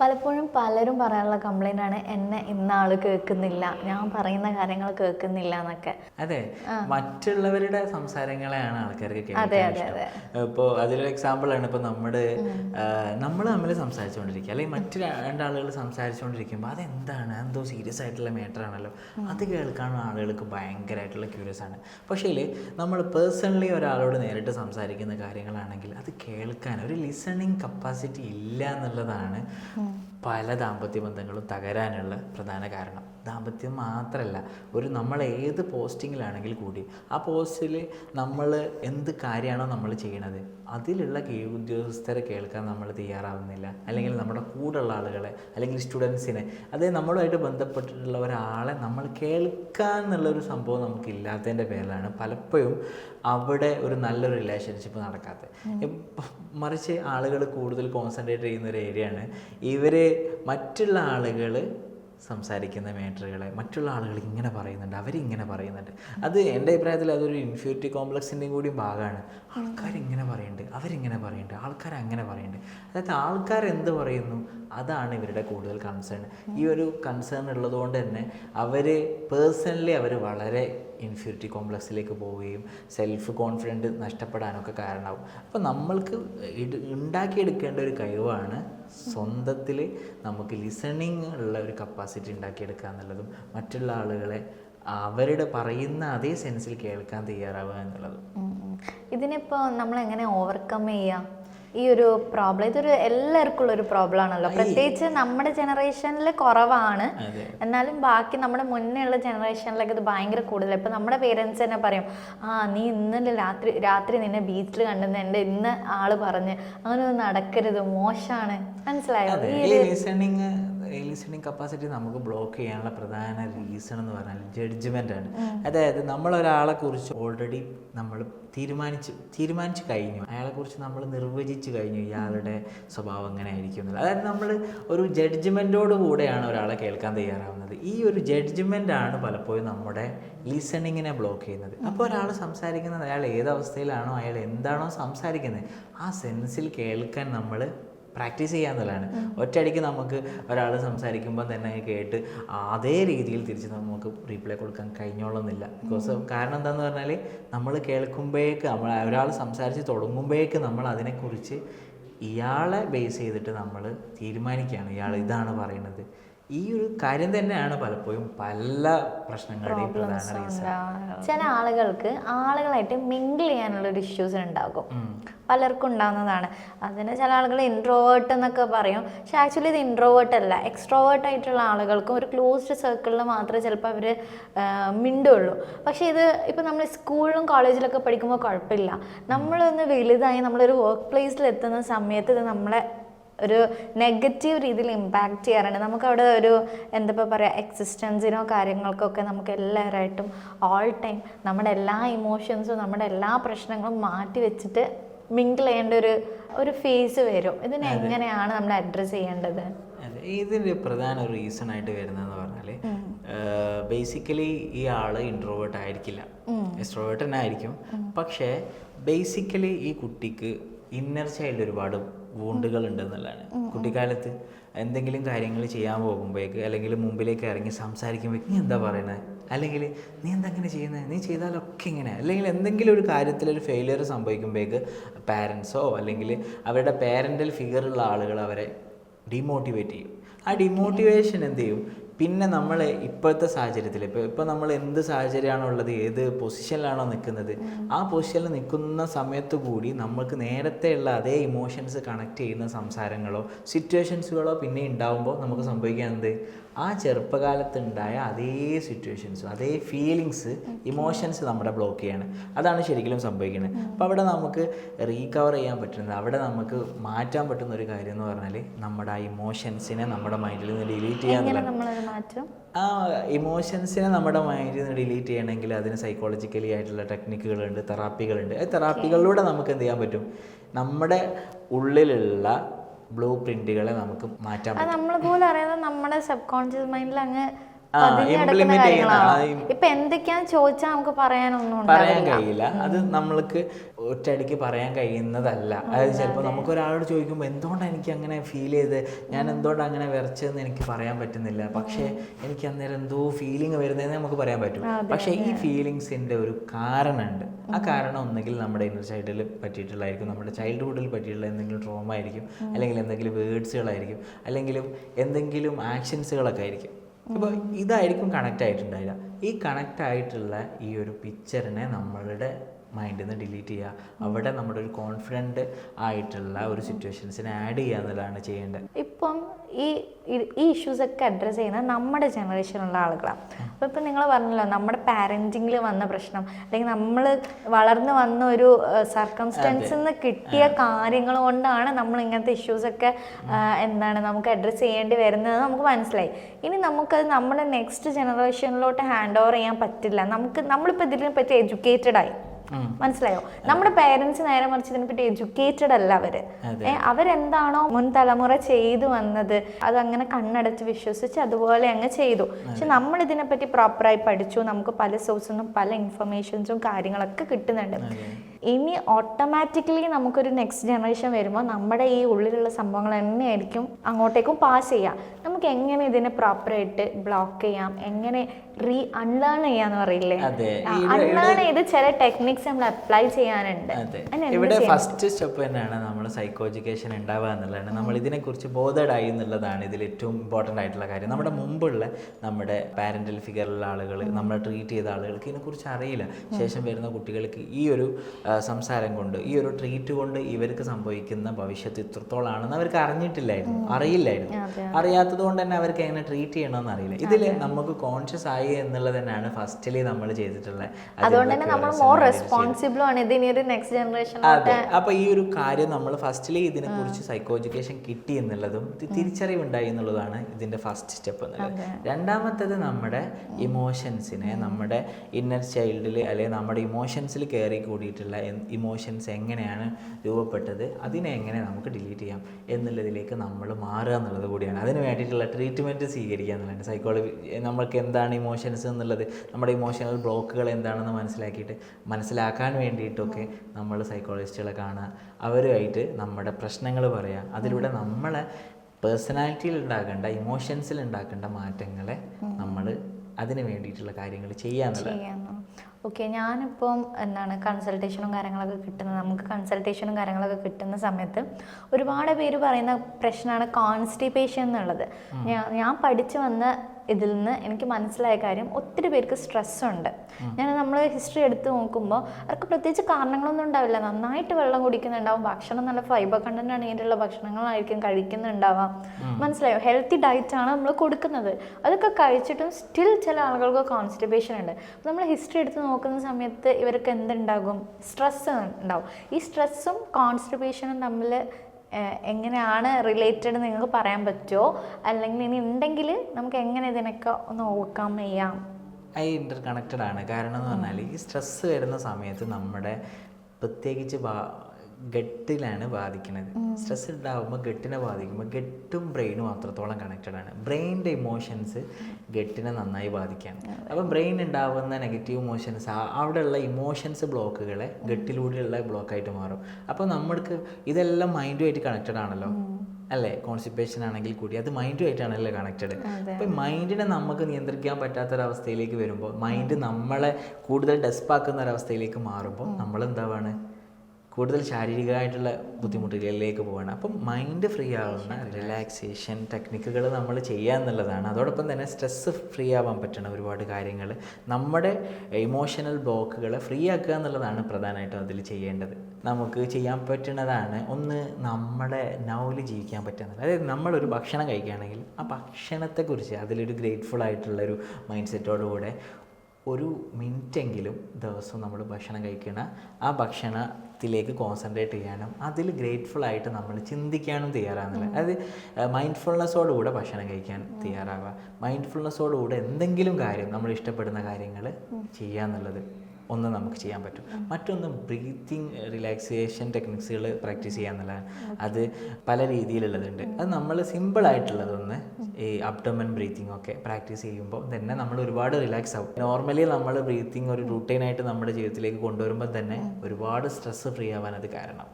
പലപ്പോഴും പലരും പറയാനുള്ള കംപ്ലൈന്റ് ആണ് എന്നെ ഇന്ന ആൾ കേൾക്കുന്നില്ല. ഞാൻ പറയുന്ന കാര്യങ്ങൾ കേൾക്കുന്നില്ല എന്നൊക്കെ. അതെ. മറ്റുള്ളവരുടെ സംസാരങ്ങളെയാണ് ആൾക്കാർക്ക് ഇഷ്ടം. ഇപ്പോൾ അതിലൊരു എക്സാമ്പിൾ ആണ് ഇപ്പോൾ നമ്മുടെ നമ്മൾ തമ്മിൽ സംസാരിച്ചുകൊണ്ടിരിക്കുക അല്ലെങ്കിൽ മറ്റു രണ്ടാളുകൾ സംസാരിച്ചുകൊണ്ടിരിക്കുമ്പോൾ അതെന്താണ്? എന്തോ സീരിയസ് ആയിട്ടുള്ള മാറ്റർ ആണല്ലോ. അത് കേൾക്കാൻ ആളുകൾക്ക് ഭയങ്കരമായിട്ടുള്ള ക്യൂരിയസ് ആണ്. പക്ഷേ നമ്മൾ പേഴ്സണലി ഒരാളോട് നേരിട്ട് സംസാരിക്കുന്ന കാര്യങ്ങളാണെങ്കിൽ അത് കേൾക്കാൻ ഒരു ലിസണിങ് കപ്പാസിറ്റി ഇല്ല എന്നുള്ളതാണ് പല ദാമ്പത്യ ബന്ധങ്ങളും തകരാനുള്ള പ്രധാന കാരണം. ദാമ്പത്യം മാത്രമല്ല ഒരു നമ്മൾ ഏത് പോസ്റ്റിങ്ങിലാണെങ്കിൽ കൂടി ആ പോസ്റ്റിൽ നമ്മൾ എന്ത് കാര്യമാണോ നമ്മൾ ചെയ്യണത് അതിലുള്ള കീഴുദ്യോഗസ്ഥരെ കേൾക്കാൻ നമ്മൾ തയ്യാറാവുന്നില്ല. അല്ലെങ്കിൽ നമ്മുടെ കൂടെയുള്ള ആളുകളെ അല്ലെങ്കിൽ സ്റ്റുഡൻസിനെ അതേ നമ്മളുമായിട്ട് ബന്ധപ്പെട്ടിട്ടുള്ള ഒരാളെ നമ്മൾ കേൾക്കാൻ എന്നുള്ളൊരു സംഭവം നമുക്ക് ഇല്ലാത്തതിന്റെ പേരിലാണ് പലപ്പോഴും അവിടെ ഒരു നല്ലൊരു റിലേഷൻഷിപ്പ് നടക്കാത്തത്. മറിച്ച് ആളുകൾ കൂടുതൽ കോൺസെൻട്രേറ്റ് ചെയ്യുന്ന ഒരു ഏരിയയാണ് ഇവർ മറ്റുള്ള ആളുകൾ സംസാരിക്കുന്ന മാറ്ററുകളെ മറ്റുള്ള ആളുകൾ ഇങ്ങനെ പറയുന്നുണ്ട് അവരിങ്ങനെ പറയുന്നുണ്ട്. അത് എന്റെ അഭിപ്രായത്തിൽ അതൊരു ഇൻഫ്യൂരിറ്റി കോംപ്ലക്സിന്റെയും കൂടി ഭാഗമാണ്. ആൾക്കാർ ഇങ്ങനെ പറയുന്നുണ്ട് അവരിങ്ങനെ പറയുന്നുണ്ട് ആൾക്കാർ അങ്ങനെ പറയുന്നുണ്ട് അതായത് ആൾക്കാർ എന്ത് പറയുന്നു? അതാണ് ഇവരുടെ കൂടുതൽ കൺസേൺ ഈ ഒരു കൺസേൺ ഉള്ളതുകൊണ്ട് തന്നെ അവർ പേഴ്സണലി അവർ വളരെ ഇൻഫ്യൂരിറ്റി കോംപ്ലക്സിലേക്ക് പോവുകയും സെൽഫ് കോൺഫിഡന്റ് നഷ്ടപ്പെടാനൊക്കെ കാരണമാകും അപ്പോൾ നമ്മൾക്ക് ഉണ്ടാക്കിയെടുക്കേണ്ട ഒരു കഴിവാണ് സ്വന്തത്തിൽ നമുക്ക് ലിസണിങ് ഉള്ള ഒരു കപ്പാസിറ്റി ഉണ്ടാക്കിയെടുക്കുക എന്നുള്ളതും മറ്റുള്ള ആളുകളെ അവരുടെ പറയുന്ന അതേ സെൻസിൽ കേൾക്കാൻ തയ്യാറാവുക എന്നുള്ളതും. ഇതിനിപ്പോൾ നമ്മൾ എങ്ങനെ ഓവർകം ചെയ്യാം? ഈ ഒരു പ്രോബ്ലം ഇതൊരു എല്ലാവർക്കും ഉള്ള ഒരു പ്രോബ്ലം ആണല്ലോ പ്രത്യേകിച്ച് നമ്മുടെ ജനറേഷനിൽ കുറവാണ്. എന്നാലും ബാക്കി നമ്മുടെ മുന്നേ ഉള്ള ജനറേഷനിലൊക്കെ ഇത് ഭയങ്കര കൂടുതൽ ഇപ്പം നമ്മുടെ പേരൻസ് തന്നെ പറയും ആ നീ ഇന്നലെ രാത്രി രാത്രി നിന്നെ ബീച്ചിൽ കണ്ടെന്ന് എന്റെ ഇന്ന് ആൾ പറഞ്ഞ് അങ്ങനെ ഒന്നും നടക്കരുത്. മോശമാണ് മനസ്സിലായോ? ഈ ലിസണിങ് കപ്പാസിറ്റി നമുക്ക് ബ്ലോക്ക് ചെയ്യാനുള്ള പ്രധാന റീസൺ എന്ന് പറഞ്ഞാൽ ജഡ്ജ്മെന്റ് ആണ്. അതായത് നമ്മളൊരാളെ കുറിച്ച് ഓൾറെഡി നമ്മൾ തീരുമാനിച്ച് തീരുമാനിച്ചു കഴിഞ്ഞു. അയാളെ കുറിച്ച് നമ്മൾ നിർവചിച്ചു കഴിഞ്ഞു ഇയാളുടെ സ്വഭാവം എങ്ങനെ ആയിരിക്കും എന്നുള്ളത്. അതായത് നമ്മൾ ഒരു ജഡ്ജ്മെന്റോട് കൂടെയാണ് ഒരാളെ കേൾക്കാൻ തയ്യാറാവുന്നത്. ഈ ഒരു ജഡ്ജ്മെന്റ് ആണ് പലപ്പോഴും നമ്മുടെ ലിസണിങ്ങിനെ ബ്ലോക്ക് ചെയ്യുന്നത്. അപ്പോൾ ഒരാൾ സംസാരിക്കുന്നത് അയാൾ ഏത് അവസ്ഥയിലാണോ അയാൾ എന്താണോ സംസാരിക്കുന്നത് ആ സെൻസിൽ കേൾക്കാൻ നമ്മൾ പ്രാക്ടീസ് ചെയ്യുക എന്നുള്ളതാണ്. ഒറ്റയടിക്ക് നമുക്ക് ഒരാൾ സംസാരിക്കുമ്പോൾ തന്നെ കേട്ട് അതേ രീതിയിൽ തിരിച്ച് നമുക്ക് റീപ്ലൈ കൊടുക്കാൻ കഴിഞ്ഞോളുന്നില്ല. ബിക്കോസ് കാരണം എന്താന്ന് പറഞ്ഞാൽ നമ്മൾ കേൾക്കുമ്പോഴേക്ക് നമ്മൾ ഒരാൾ സംസാരിച്ച് തുടങ്ങുമ്പോഴേക്ക് നമ്മൾ അതിനെക്കുറിച്ച് ഇയാളെ ബേസ് ചെയ്തിട്ട് നമ്മൾ തീരുമാനിക്കുകയാണ്. ഇയാൾ ഇതാണ് പറയുന്നത്. ഈ ഒരു കാര്യം തന്നെയാണ് പലപ്പോഴും പല പ്രശ്നങ്ങളുടെയും പ്രധാന റീസൺ ചില ആളുകൾക്ക് ആളുകളായിട്ട് മിങ്കിൾ ചെയ്യാനുള്ള ഒരു ഇഷ്യൂസ് ഉണ്ടാകും പലർക്കും ഉണ്ടാകുന്നതാണ് അതിന് ചില ആളുകൾ ഇൻട്രോവേർട്ട് എന്നൊക്കെ പറയും. പക്ഷെ ആക്ച്വലി ഇത് ഇൻട്രോവേർട്ട് അല്ല. എക്സ്ട്രോവേർട്ട് ആയിട്ടുള്ള ആളുകൾക്കും ഒരു ക്ലോസ്ഡ് സർക്കിളിൽ മാത്രമേ ചിലപ്പോൾ അവർ മിണ്ടുള്ളൂ. പക്ഷേ ഇത് ഇപ്പം നമ്മൾ സ്കൂളിലും കോളേജിലൊക്കെ പഠിക്കുമ്പോൾ കുഴപ്പമില്ല. നമ്മളൊന്ന് വലുതായി നമ്മളൊരു വർക്ക് പ്ലേസിൽ എത്തുന്ന സമയത്ത് ഇത് നമ്മളെ ഒരു നെഗറ്റീവ് രീതിയിൽ ഇമ്പാക്റ്റ് ചെയ്യാറുണ്ട്. നമുക്ക് അവിടെ ഒരു എന്താ ഇപ്പോൾ പറയുക എക്സിസ്റ്റൻസിനോ കാര്യങ്ങൾക്കൊക്കെ നമുക്ക് എല്ലാവരായിട്ടും ഓൾ ടൈം നമ്മുടെ എല്ലാ ഇമോഷൻസും നമ്മുടെ എല്ലാ പ്രശ്നങ്ങളും മാറ്റി വെച്ചിട്ട് മിങ്കിൾ ചെയ്യേണ്ട ഒരു ഒരു ഫേസ് വരും. ഇതിനെ എങ്ങനെയാണ് നമ്മൾ അഡ്രസ്സ് ചെയ്യേണ്ടത്? ഇതിന്റെ പ്രധാന റീസൺ ആയിട്ട് വരുന്നതെന്ന് പറഞ്ഞാൽ ബേസിക്കലി ഈ ആൾ ഇൻട്രോവേർട്ട് ആയിരിക്കില്ല. എക്സ്ട്രോവേർട്ട് തന്നെ ആയിരിക്കും. പക്ഷേ ബേസിക്കലി ഈ കുട്ടിക്ക് ഇന്നർ ചൈൽഡ് ഒരുപാട് വൂണ്ടുകൾ ഉണ്ട് എന്നുള്ളതാണ് കുട്ടിക്കാലത്ത് എന്തെങ്കിലും കാര്യങ്ങൾ ചെയ്യാൻ പോകുമ്പോഴേക്ക് അല്ലെങ്കിൽ മുമ്പിലേക്ക് ഇറങ്ങി സംസാരിക്കുമ്പോഴേക്ക് നീ എന്താ പറയുന്നത് അല്ലെങ്കിൽ നീ എന്താ അങ്ങനെ ചെയ്യുന്നത് നീ ചെയ്താലൊക്കെ ഇങ്ങനെ. അല്ലെങ്കിൽ എന്തെങ്കിലും ഒരു കാര്യത്തിൽ ഒരു ഫെയിലിയർ സംഭവിക്കുമ്പോഴേക്ക് പാരൻസോ അല്ലെങ്കിൽ അവരുടെ പാരന്റൽ ഫിഗറുള്ള ആളുകൾ അവരെ ഡിമോട്ടിവേറ്റ് ചെയ്യും. ആ ഡിമോട്ടിവേഷൻ എന്ത് ചെയ്യും? പിന്നെ നമ്മൾ ഇപ്പോഴത്തെ സാഹചര്യത്തിൽ ഇപ്പോൾ ഇപ്പോൾ നമ്മൾ എന്ത് സാഹചര്യമാണോ ഉള്ളത് ഏത് പൊസിഷനിലാണോ നിൽക്കുന്നത് ആ പൊസിഷനിൽ നിൽക്കുന്ന സമയത്ത് കൂടി നമ്മൾക്ക് നേരത്തെയുള്ള അതേ ഇമോഷൻസ് കണക്ട് ചെയ്യുന്ന സംസാരങ്ങളോ സിറ്റുവേഷൻസുകളോ പിന്നെ ഉണ്ടാവുമ്പോൾ നമുക്ക് സംഭവിക്കുന്നത് ആ ചെറുപ്പകാലത്തുണ്ടായ അതേ സിറ്റുവേഷൻസും അതേ ഫീലിങ്സ് ഇമോഷൻസ് നമ്മുടെ ബ്ലോക്ക് ചെയ്യാണ്. അതാണ് ശരിക്കും സംഭവിക്കുന്നത് അപ്പോൾ അവിടെ നമുക്ക് റീകവർ ചെയ്യാൻ പറ്റുന്നത് അവിടെ നമുക്ക് മാറ്റാൻ പറ്റുന്ന ഒരു കാര്യം എന്ന് പറഞ്ഞാൽ നമ്മുടെ ആ ഇമോഷൻസിനെ നമ്മുടെ മൈൻഡിൽ നിന്ന് ഡിലീറ്റ് ചെയ്യാൻ ആ ഇമോഷൻസിനെ നമ്മുടെ മൈൻഡിൽ നിന്ന് ഡിലീറ്റ് ചെയ്യണമെങ്കിൽ അതിന് സൈക്കോളജിക്കലി ആയിട്ടുള്ള ടെക്നിക്കുകളുണ്ട് തെറാപ്പികളുണ്ട് ആ തെറാപ്പികളിലൂടെ നമുക്ക് എന്ത് ചെയ്യാൻ പറ്റും? നമ്മുടെ ഉള്ളിലുള്ള ബ്ലൂ പ്രിന്റുകളെ നമുക്ക് മാറ്റാൻ അത് നമ്മളെ പോലും അറിയാതെ നമ്മുടെ സബ് കോൺഷ്യസ് മൈൻഡിൽ അങ്ങ് ചെയ്യുന്ന ഇപ്പൊ എന്തൊക്കെയാന്ന് ചോദിച്ചാൽ നമുക്ക് പറയാനൊന്നും പറയാൻ കഴിയില്ല. അത് നമ്മൾക്ക് ഒറ്റയടിക്ക് പറയാൻ കഴിയുന്നതല്ല. അതായത് ചിലപ്പോൾ നമുക്ക് ഒരാളോട് ചോദിക്കുമ്പോൾ എന്തുകൊണ്ടാണ് എനിക്ക് അങ്ങനെ ഫീൽ ചെയ്ത്? ഞാൻ എന്തുകൊണ്ടാണ് അങ്ങനെ വിറച്ചതെന്ന് എനിക്ക് പറയാൻ പറ്റുന്നില്ല. പക്ഷേ എനിക്ക് അന്നേരം എന്തോ ഫീലിംഗ് വരുന്നതെന്ന് നമുക്ക് പറയാൻ പറ്റും. പക്ഷേ ഈ ഫീലിങ്സിന്റെ ഒരു കാരണമുണ്ട്. ആ കാരണം ഒന്നെങ്കിൽ നമ്മുടെ ഇന്നർ ചൈൽഡിൽ പറ്റിയിട്ടുള്ളതായിരിക്കും നമ്മുടെ ചൈൽഡ്ഹുഡിൽ പറ്റിയിട്ടുള്ള എന്തെങ്കിലും ട്രോമ ആയിരിക്കും അല്ലെങ്കിൽ എന്തെങ്കിലും വേർഡ്സുകളായിരിക്കും അല്ലെങ്കിൽ എന്തെങ്കിലും ആക്ഷൻസുകളൊക്കെ ആയിരിക്കും. അപ്പോൾ ഇതായിരിക്കും കണക്റ്റ് ആയിട്ടുണ്ടായില്ല ഈ കണക്റ്റ് ആയിട്ടുള്ള ഈ ഒരു പിക്ചറിനെ നമ്മളുടെ മൈൻഡിൽ നിന്ന് ഡിലീറ്റ് ചെയ്യുക അവിടെ നമ്മുടെ ഒരു കോൺഫിഡന്റ് ആയിട്ടുള്ള ഒരു സിറ്റുവേഷൻസിനെ ആഡ് ചെയ്യുക എന്നുള്ളതാണ് ചെയ്യേണ്ടത്. ഇപ്പം ഈ ഈ- ഇഷ്യൂസൊക്കെ ഇഷ്യൂസ് ഒക്കെ അഡ്രസ്സ് ചെയ്യുന്നത് നമ്മുടെ ജനറേഷനുള്ള ആളുകളാണ്. അപ്പോൾ ഇപ്പം നിങ്ങൾ പറഞ്ഞല്ലോ നമ്മുടെ പാരന്റിങ്ങിൽ വന്ന പ്രശ്നം. അല്ലെങ്കിൽ നമ്മൾ വളർന്നു വന്ന ഒരു സർക്കംസ്റ്റൻസിൽ നിന്ന് കിട്ടിയ കാര്യങ്ങൾ കൊണ്ടാണ് നമ്മൾ ഇങ്ങനത്തെ ഇഷ്യൂസൊക്കെ എന്താണ് നമുക്ക് അഡ്രസ്സ് ചെയ്യേണ്ടി വരുന്നത് നമുക്ക് മനസ്സിലായി. ഇനി നമുക്കത് നമ്മുടെ നെക്സ്റ്റ് ജനറേഷനിലോട്ട് ഹാൻഡ് ഓവർ ചെയ്യാൻ പറ്റില്ല. നമുക്ക് നമ്മളിപ്പോൾ ഇതിനെ പറ്റി എഡ്യൂക്കേറ്റഡ് ആയി. മനസ്സിലായോ? നമ്മുടെ പേരൻസ് നേരെ മറിച്ച് ഇതിനെപ്പറ്റി എഡ്യൂക്കേറ്റഡ് അല്ല അവർ. അവരെന്താണോ മുൻ തലമുറ ചെയ്തു വന്നത് അത് അങ്ങനെ കണ്ണടച്ച് വിശ്വസിച്ച് അതുപോലെ അങ്ങ് ചെയ്തു. പക്ഷെ നമ്മൾ ഇതിനെപ്പറ്റി പ്രോപ്പറായി പഠിച്ചു. നമുക്ക് പല സോഴ്സിൽ നിന്നും പല ഇൻഫർമേഷൻസും കാര്യങ്ങളൊക്കെ കിട്ടുന്നുണ്ട്. ഇനി ഓട്ടോമാറ്റിക്കലി നമുക്കൊരു നെക്സ്റ്റ് ജനറേഷൻ വരുമ്പോൾ നമ്മുടെ ഈ ഉള്ളിലുള്ള സംഭവങ്ങൾ തന്നെയായിരിക്കും അങ്ങോട്ടേക്കും പാസ് ചെയ്യാം. നമുക്ക് എങ്ങനെ ഇതിനെ പ്രോപ്പറായിട്ട് ബ്ലോക്ക് ചെയ്യാം? എങ്ങനെ റീ അൺലേൺ ചെയ്യാന്ന് പറയില്ലേ. അൺലേൺ ചെയ്ത് ചില ടെക്നിക്സ് നമ്മൾ അപ്ലൈ ചെയ്യാനുണ്ട്. ഇവിടെ ഫസ്റ്റ് സ്റ്റെപ്പ് തന്നെയാണ് നമ്മൾ സൈക്കോ എഡ്യൂക്കേഷൻ ഉണ്ടാവുക എന്നുള്ളതാണ്. നമ്മൾ ഇതിനെക്കുറിച്ച് ബോധഡായി എന്നുള്ളതാണ് ഇതിൽ ഏറ്റവും ഇമ്പോർട്ടന്റ് ആയിട്ടുള്ള കാര്യം. നമ്മുടെ മുമ്പുള്ള നമ്മുടെ പാരന്റൽ ഫിഗറിലുള്ള ആളുകൾ നമ്മളെ ട്രീറ്റ് ചെയ്ത ആളുകൾക്ക് ഇതിനെക്കുറിച്ച് അറിയില്ല. ശേഷം വരുന്ന കുട്ടികൾക്ക് ഈ ഒരു സംസാരം കൊണ്ട് ഈ ഒരു ട്രീറ്റ് കൊണ്ട് ഇവർക്ക് സംഭവിക്കുന്ന ഭവിഷ്യത്ത് ഇത്രത്തോളാണെന്ന് അവർക്ക് അറിഞ്ഞിട്ടില്ലായിരുന്നു. അറിയില്ലായിരുന്നു. അറിയാത്തത് കൊണ്ട് തന്നെ അവർക്ക് എങ്ങനെ ട്രീറ്റ് ചെയ്യണമെന്ന് അറിയില്ല. ഇതിൽ നമുക്ക് കോൺഷ്യസ് ആയി എന്നുള്ളത് തന്നെയാണ് ഫസ്റ്റിലി നമ്മൾ ചെയ്തിട്ടുള്ളത് അതുകൊണ്ട് തന്നെ നമ്മൾ മോർ റെസ്പോൺസിബിളും ആണ്. ഇത് ഇനി ഒരു നെക്സ്റ്റ് ജനറേഷൻ അതെ. അപ്പൊ ഈ ഒരു കാര്യം നമ്മൾ ഫസ്റ്റിലി ഇതിനെ കുറിച്ച് സൈക്കോ എഡ്യൂക്കേഷൻ കിട്ടി എന്നുള്ളതും തിരിച്ചറിവുണ്ടായി എന്നുള്ളതാണ് ഇതിന്റെ ഫസ്റ്റ് സ്റ്റെപ്പ് എന്നുള്ളത്. രണ്ടാമത്തേത് നമ്മുടെ ഇമോഷൻസിനെ നമ്മുടെ ഇന്നർ ചൈൽഡിൽ അല്ലെങ്കിൽ നമ്മുടെ ഇമോഷൻസിൽ കയറി കൂടിയിട്ടുള്ള ഇമോഷൻസ് എങ്ങനെയാണ് രൂപപ്പെട്ടത് അതിനെ എങ്ങനെ നമുക്ക് ഡിലീറ്റ് ചെയ്യാം എന്നുള്ളതിലേക്ക് നമ്മൾ മാറുക എന്നുള്ളത് കൂടിയാണ്. അതിന് വേണ്ടിയിട്ടുള്ള ട്രീറ്റ്മെന്റ് സ്വീകരിക്കുക എന്നുള്ളതാണ്. സൈക്കോളജി നമ്മൾക്ക് എന്താണ് ഇമോഷൻസ് എന്നുള്ളത് നമ്മുടെ ഇമോഷണൽ ബ്ലോക്കുകൾ എന്താണെന്ന് മനസ്സിലാക്കിയിട്ട് മനസ്സിലാക്കാൻ വേണ്ടിയിട്ടൊക്കെ നമ്മൾ സൈക്കോളജിസ്റ്റുകളെ കാണുക അവരുമായിട്ട് നമ്മുടെ പ്രശ്നങ്ങൾ പറയുക അതിലൂടെ നമ്മളെ പേഴ്സണാലിറ്റിയിൽ ഉണ്ടാക്കേണ്ട ഇമോഷൻസിൽ ഉണ്ടാക്കേണ്ട മാറ്റങ്ങളെ നമ്മൾ അതിന് വേണ്ടിയിട്ടുള്ള കാര്യങ്ങൾ ചെയ്യാന്നുള്ളത്. ചെയ്യാന്ന്. ഓക്കെ ഞാനിപ്പം എന്താണ് കൺസൾട്ടേഷനും കാര്യങ്ങളൊക്കെ കിട്ടുന്ന നമുക്ക് കൺസൾട്ടേഷനും കാര്യങ്ങളൊക്കെ കിട്ടുന്ന സമയത്ത് ഒരുപാട് പേര് പറയുന്ന പ്രശ്നമാണ് കോൺസ്റ്റിപ്പേഷൻ എന്നുള്ളത്. ഞാൻ പഠിച്ചു വന്ന ഇതിൽ നിന്ന് എനിക്ക് മനസ്സിലായ കാര്യം ഒത്തിരി പേർക്ക് സ്ട്രെസ് ഉണ്ട്. ഞാൻ നമ്മൾ ഹിസ്റ്ററി എടുത്ത് നോക്കുമ്പോൾ അവർക്ക് പ്രത്യേകിച്ച് കാരണങ്ങളൊന്നും ഉണ്ടാവില്ല. നന്നായിട്ട് വെള്ളം കുടിക്കുന്നുണ്ടാവും. ഭക്ഷണം നല്ല ഫൈബർ കണ്ടന്റ് അടങ്ങിയിട്ടുള്ള ഭക്ഷണങ്ങളായിരിക്കും കഴിക്കുന്നുണ്ടാവാം. മനസ്സിലായോ? ഹെൽത്തി ഡയറ്റ് ആണ് നമ്മൾ കൊടുക്കുന്നത്. അതൊക്കെ കഴിച്ചിട്ടും സ്റ്റിൽ ചില ആളുകൾക്ക് കോൺസ്റ്റിപ്പേഷൻ ഉണ്ട്. നമ്മൾ ഹിസ്റ്ററി എടുത്ത് നോക്കുന്ന സമയത്ത് ഇവർക്ക് എന്തുണ്ടാകും? സ്ട്രെസ് ഉണ്ടാവും. ഈ സ്ട്രെസ്സും കോൺസ്റ്റിപ്പേഷനും തമ്മിൽ എങ്ങനെയാണ് റിലേറ്റഡ് നിങ്ങൾക്ക് പറയാൻ പറ്റുമോ അല്ലെങ്കിൽ ഇനി ഉണ്ടെങ്കിൽ നമുക്ക് എങ്ങനെ ഇതിനൊക്കെ ഒന്ന് ഓവർകം ചെയ്യാം? ഐ ഇന്റർ കണക്റ്റഡ് ആണ്. കാരണം എന്ന് പറഞ്ഞാൽ ഈ സ്ട്രെസ്സ് വരുന്ന സമയത്ത് നമ്മുടെ പ്രത്യേകിച്ച് ഗട്ടിലാണ് ബാധിക്കുന്നത് സ്ട്രെസ് ഉണ്ടാകുമ്പോൾ ഗട്ടിനെ ബാധിക്കുമ്പോൾ ഗട്ടും ബ്രെയിനും അത്രത്തോളം കണക്റ്റഡ് ആണ് ബ്രെയിന്റെ ഇമോഷൻസ് ഗട്ടിനെ നന്നായി ബാധിക്കുകയാണ് അപ്പോൾ ബ്രെയിൻ ഉണ്ടാകുന്ന നെഗറ്റീവ് ഇമോഷൻസ് അവിടെയുള്ള ഇമോഷൻസ് ബ്ലോക്കുകളെ ഗട്ടിലൂടെയുള്ള ബ്ലോക്കായിട്ട് മാറും. അപ്പോൾ നമ്മൾക്ക് ഇതെല്ലാം മൈൻഡുമായിട്ട് കണക്റ്റഡ് ആണല്ലോ? അല്ലേ? കോൺസ്റ്റിപ്പേഷൻ ആണെങ്കിൽ കൂടി അത് മൈൻഡുമായിട്ടാണല്ലേ കണക്റ്റഡ്? അപ്പോൾ മൈൻഡിനെ നമുക്ക് നിയന്ത്രിക്കാൻ പറ്റാത്തൊരവസ്ഥയിലേക്ക് വരുമ്പോൾ മൈൻഡ് നമ്മളെ കൂടുതൽ ഡെസ്പാക്കുന്ന ഒരവസ്ഥയിലേക്ക് മാറുമ്പോൾ നമ്മൾ എന്താവാണ് കൂടുതൽ ശാരീരികമായിട്ടുള്ള ബുദ്ധിമുട്ടുകളിലേക്ക് പോവാണ്. അപ്പം മൈൻഡ് ഫ്രീ ആവുന്ന റിലാക്സേഷൻ ടെക്നിക്കുകൾ നമ്മൾ ചെയ്യുക എന്നുള്ളതാണ്. അതോടൊപ്പം തന്നെ സ്ട്രെസ്സ് ഫ്രീ ആവാൻ പറ്റണം ഒരുപാട് കാര്യങ്ങൾ നമ്മുടെ ഇമോഷണൽ ബ്ലോക്കുകളെ ഫ്രീ ആക്കുക എന്നുള്ളതാണ് പ്രധാനമായിട്ടും അതിൽ ചെയ്യേണ്ടത്. നമുക്ക് ചെയ്യാൻ പറ്റുന്നതാണ് ഒന്ന് നമ്മുടെ നൗൽ ജീവിക്കാൻ പറ്റുന്നത് അതായത് നമ്മളൊരു ഭക്ഷണം കഴിക്കുകയാണെങ്കിൽ ആ ഭക്ഷണത്തെക്കുറിച്ച് അതിലൊരു ഗ്രേറ്റ്ഫുൾ ആയിട്ടുള്ളൊരു മൈൻഡ് സെറ്റോടുകൂടെ ഒരു മിനിറ്റെങ്കിലും ദിവസം നമ്മൾ ഭക്ഷണം കഴിക്കണ ആ ഭക്ഷണത്തിലേക്ക് കോൺസെൻട്രേറ്റ് ചെയ്യാനും അതിൽ ഗ്രേറ്റ്ഫുൾ ആയിട്ട് നമ്മൾ ചിന്തിക്കാനും തയ്യാറാകുന്നില്ല അതായത് മൈൻഡ്ഫുൾനെസ്സോടുകൂടെ ഭക്ഷണം കഴിക്കാൻ തയ്യാറാവുക. മൈൻഡ്ഫുൾനെസ്സോടുകൂടെ എന്തെങ്കിലും കാര്യം നമ്മൾ ഇഷ്ടപ്പെടുന്ന കാര്യങ്ങൾ ചെയ്യുക എന്നുള്ളത് ഒന്ന് നമുക്ക് ചെയ്യാൻ പറ്റും. മറ്റൊന്ന് ബ്രീത്തിങ് റിലാക്സേഷൻ ടെക്നിക്സുകൾ പ്രാക്ടീസ് ചെയ്യാന്നുള്ളതാണ് അത് പല രീതിയിലുള്ളതുണ്ട്. അത് നമ്മൾ സിമ്പിൾ ആയിട്ടുള്ളതൊന്ന് ഈ അപ്ഡമൻ ബ്രീത്തിങ് ഒക്കെ പ്രാക്ടീസ് ചെയ്യുമ്പോൾ തന്നെ നമ്മൾ ഒരുപാട് റിലാക്സ് ആവും. നോർമലി നമ്മൾ ബ്രീത്തിങ് ഒരു റുട്ടീനായിട്ട് നമ്മുടെ ജീവിതത്തിലേക്ക് കൊണ്ടുവരുമ്പോൾ തന്നെ ഒരുപാട് സ്ട്രെസ് ഫ്രീ ആവാൻ അത് കാരണം.